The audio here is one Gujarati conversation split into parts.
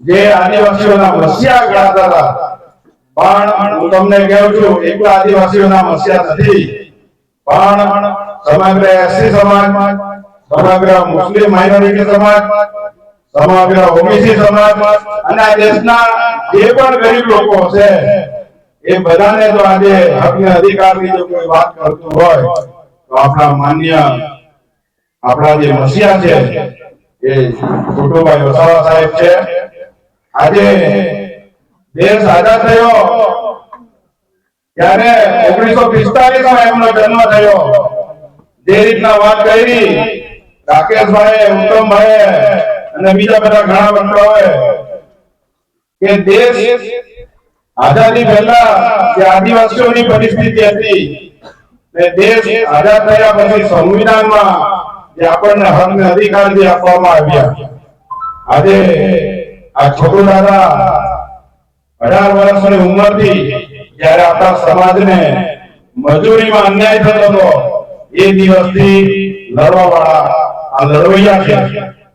જે આદિવાસીઓના મસ્યા ગણાતા પણ હું તમને કહું છું, એકલા આદિવાસીઓના મસ્યા નથી. પણ સમગ્ર એસસી સમાજ, સમગ્ર મુસ્લિમ માઇનોરિટી સમાજ, સમગ્ર ઓબીસી સમાજ અને દેશના જે પણ ગરીબ લોકો છે એ બધાને તો આજે હક ને અધિકારની જો કોઈ વાત કરતું હોય, તો આપણા માન્ય, આપણા જે મસીહા છે એ છોટુભાઈ વસાવા સાહેબ છે. આજે દેશ આઝાદ થયો. ત્યારે ઓગણીસો પિસ્તાલીસમાં એમનો જન્મ થયો. જે રીતના વાત કરી રાકેશભાઈ ઉત્તમભાઈ અને બીજા બધા ઘણા મંત્રોએ કે દેશ આઝાદી પહેલા જે આદિવાસીઓની પરિસ્થિતિ હતી દેશ આઝાદ થયા પછી સંવિધાનમાં જે આપણને હક ને અધિકાર જે આપવામાં આવ્યા. આજે આ છોકરો દાદા અઢાર વર્ષની ઉંમરથી જ્યારે આપણા સમાજને મજૂરીમાં અન્યાય થતો હતો, એ દિવસથી લડવા વાળા આ લડવૈયા છે.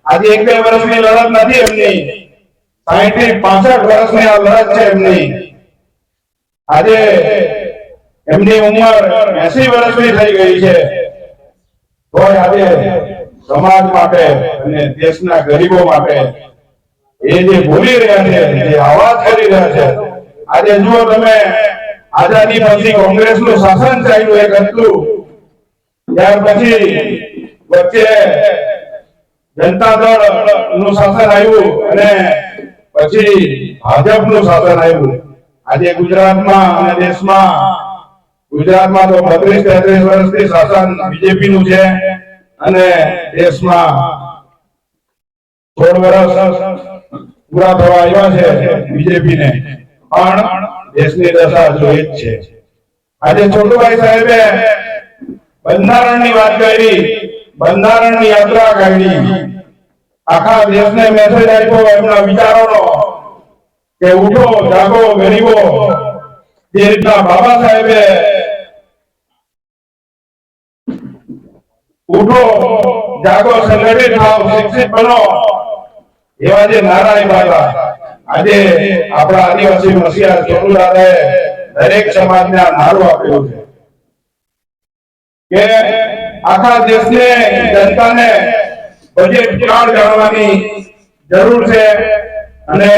આજે એક બે વર્ષની લડત નથી એમની સાહીઠથી પાસઠ વર્ષની આ લડત છે એમની. આજે એમની ઉંમર એસી વર્ષની થઈ ગઈ છે. તોય આજે સમાજ માટે અને દેશના ગરીબો માટે એ જે બોલી રહ્યા છે જે અવાજ કરી રહ્યા છે, આજે જુઓ તમે, આઝાદી પછી કોંગ્રેસનું શાસન ચાલ્યું એક હતું. ત્યાર પછી વચ્ચે જનતા દળનું શાસન આવ્યું અને પછી ભાજપનું શાસન આવ્યું. આજે ગુજરાતમાં અને દેશમાં ગુજરાતમાં તો બત્રીસ તેત્રીસ વર્ષથી શાસન બીજેપી નું છે અને દેશમાં સોળ વર્ષ પૂરા થવા આવ્યા છે બીજેપી ને પણ દેશની દશા જોઈ જ છે. આજે છોટુભાઈ સાહેબે બંધારણની વાત કરી, બંધારણની યાત્રા કરી આખા દેશને મેસેજ આપ્યો એમના વિચારોનો કે ઉઠો, જાગો ગરીબો જે રીતના બાબા સાહેબે ઉઠો, જાગો સંગઠિત થાવ, શિક્ષિત બનો. એવા જે નારા આપ્યા આજે આપણા આદિવાસી મસીહા સોનુ દાદાએ દરેક સમાજને આ નારો આપ્યો છે કે આખા દેશને, જનતાને બજેટ કાર્ડ જાણવાની જરૂર છે અને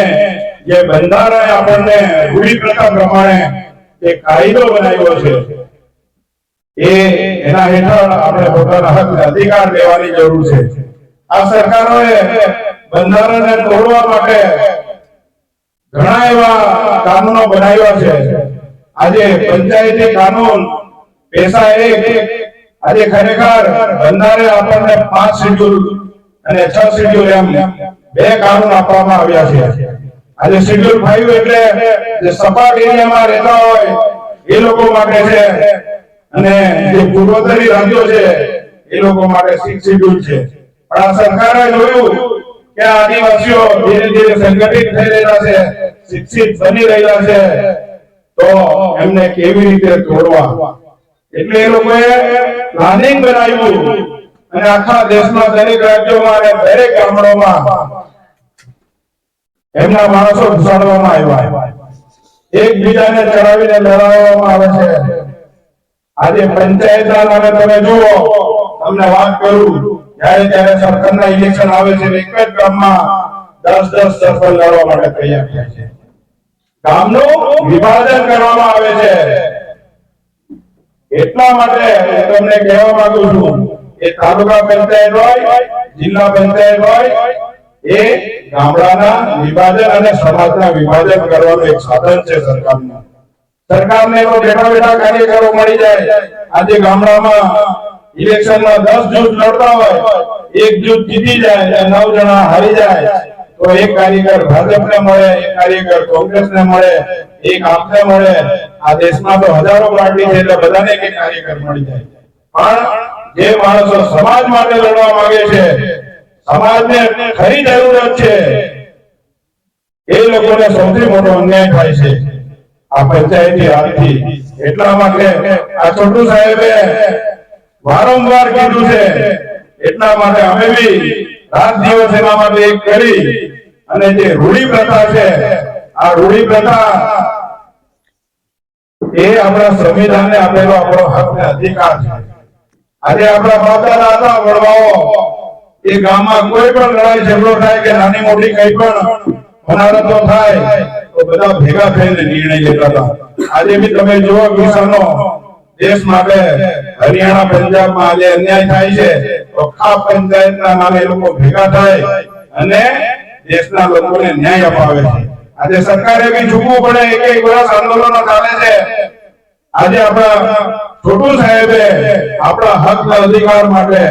જે બંધારણ આપણને રૂઢિપ્રથા પ્રમાણે એ કાયદો બનાવ્યો છે. એ એના હેઠળ આપણે પોતાના હક અધિકાર લેવાની જરૂર છે. આ સરકારોએ બંધારણને તોડવા માટે ઘણા એવા કાનૂનો બનાવ્યા છે. આજે પંચાયતી કાનૂન, પેશા એક આજે ખરેખર બંધારણે આપણને પાંચ શેડ્યુલ અને છ શેડ્યુલ એમ બે કાનૂન આપવામાં આવ્યા છે. આજે શેડ્યુલ ફાઈવ એટલે સપાટ એરિયામાં રહેતા હોય એ લોકો માટે છે અને જે પૂર્વોત્તરી રાજ્યો છે, એ લોકો માટે સિક્સ છે. પણ આ સરકારે જોયું કે આદિવાસીઓ ધીરે ધીરે સંગઠિત થઈ રહ્યા છે, શિક્ષિત બની રહ્યા છે, તો એમને કેવી રીતે તોડવા? એટલે એ લોકોએ પ્લાનિંગ બનાવ્યું અને આખા દેશમાં દરેક રાજ્યોમાં અને દરેક ગામડાઓમાં એમના માણસો ઘુસાડવામાં આવ્યા. એકબીજાને ચડાવીને લડાવવામાં આવે છે. આજે પંચાયત હવે તમે જુઓ, તમને વાત કરું, જ્યારે ત્યારે સરકારના ઇલેક્શન આવે છે એક જ ગામમાં દસ દસ સરપંચ લડવા માટે તૈયાર થાય છે. ગામનું વિભાજન કરવામાં આવે છે. એટલા માટે હું તમને કહેવા માંગુ છું કે તાલુકા પંચાયત હોય, જિલ્લા પંચાયત હોય, એ ગામડાના વિભાજન અને સમાજના વિભાજન કરવાનું એક સાધન છે સરકારનું. સરકારને તો બેઠા બેઠા કાર્યકરો મળી જાય. આજે ગામડામાં ઇલેક્શનમાં દસ જૂથ લડતા હોય, એક જૂથ જીતી જાય નવ જણા હારી જાય. તો એક કાર્યકર ભાજપને મળે, એક કાર્યકર કોંગ્રેસને મળે, એક આપને મળે. આ દેશમાં તો હજારો પાર્ટી છે એટલે બધાને એક કાર્યકર મળી જાય. પણ જે માણસો સમાજ માટે લડવા માંગે છે, સમાજને ખરી જરૂરત છે. એ લોકોને સૌથી મોટો અન્યાય થાય છે. આ પંચાયતી હાલથી એટલા માટે આ છોટુ સાહેબે વારંવાર કીધું છે, એટલા માટે અમે બી રાત દિવસ એના માટે એક કરી અને જે રૂઢી પ્રથા છે, આ રૂઢી પ્રથા એ આપણા સંવિધાનને આપેલો આપણો હક ને અધિકાર છે. આજે આપણા માતા દાદા વડવાઓ. એ ગામમાં કોઈ પણ લડાઈ ઝઘડો થાય કે નાની મોટી કઈ પણ હોનારતો થાય તો બધા ભેગા થઈને નિર્ણય લેતા હતા. આજે બી તમે જુઓ કિસાનો દેશ માટે હરિયાણા, પંજાબમાં આજે અન્યાય થાય છે. તો ખાપ પંચાયતના નામે લોકો ભેગા થાય અને દેશના લોકોને ન્યાય અપાવે છે. આજે સરકારે બી ઝૂકવું પડે એક એક વર્ષ આંદોલનો ચાલે છે. આજે આપણા છોટુ સાહેબે આપણા હક ના અધિકાર માટે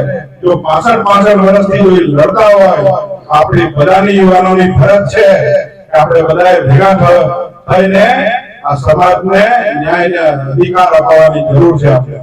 જો પાસઠ પાસઠ વર્ષથી લડતા હોય આપણી બધાની યુવાનોની ફરજ છે. આપણે બધાએ ભેગા થઈને આ સમાજને ન્યાય અધિકાર અપાવવાની જરૂર છે આપણે.